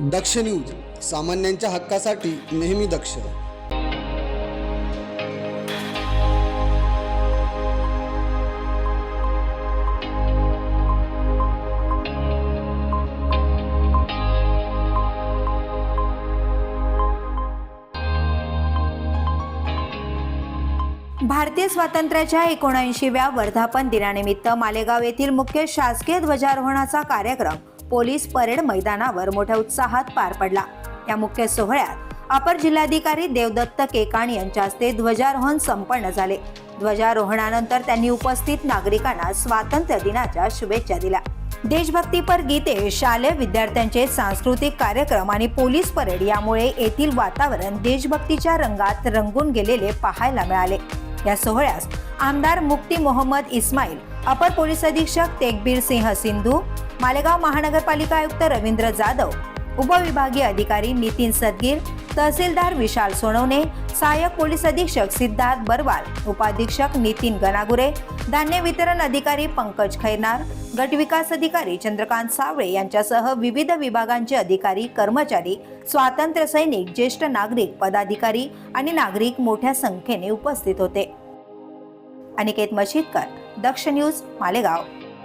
दक्ष news सामान्यांच्या हक्कासाठी नेहमी दक्ष. भारतीय स्वातंत्र्याच्या एकोणऐंशीव्या वर्धापन दिनानिमित्त मालेगाव येथील मुख्य शासकीय ध्वजारोहणाचा कार्यक्रम पोलीस परेड मैदानावर मोठ्या उत्साहात पार पडला. या मुख्य सोहळ्यात अपर जिल्हाधिकारी देवदत्त केकाण यांच्या हस्ते ध्वजारोहण संपन्न झाले. ध्वजारोहणानंतर त्यांनी उपस्थित नागरिकांना स्वातंत्र्य दिनाच्या शुभेच्छा दिल्या. देशभक्तीपर गीते शालेय विद्यार्थ्यांचे सांस्कृतिक कार्यक्रम आणि पोलीस परेड यामुळे येथील वातावरण देशभक्तीच्या रंगात रंगून गेलेले पाहायला मिळाले. या सोहळ्यास आमदार मुक्ती मोहम्मद इस्माईल अपर पोलीस अधीक्षक तेगबीर सिंह सिंधू मालेगाव महानगरपालिका आयुक्त रवींद्र जाधव उपविभागीय अधिकारी नितीन सदगीर तहसीलदार विशाल सोनवणे सहाय्यक पोलीस अधीक्षक सिद्धार्थ बरवाल उपाधीक्षक नितीन गनागुरे धान्य वितरण अधिकारी पंकज खैरनार गट विकास अधिकारी चंद्रकांत सावळे यांच्यासह विविध विभागांचे अधिकारी कर्मचारी स्वातंत्र्य सैनिक ज्येष्ठ नागरिक पदाधिकारी आणि नागरिक मोठ्या संख्येने उपस्थित होते. अनिकेत मशीदकर दक्ष न्यूज मालेगाव.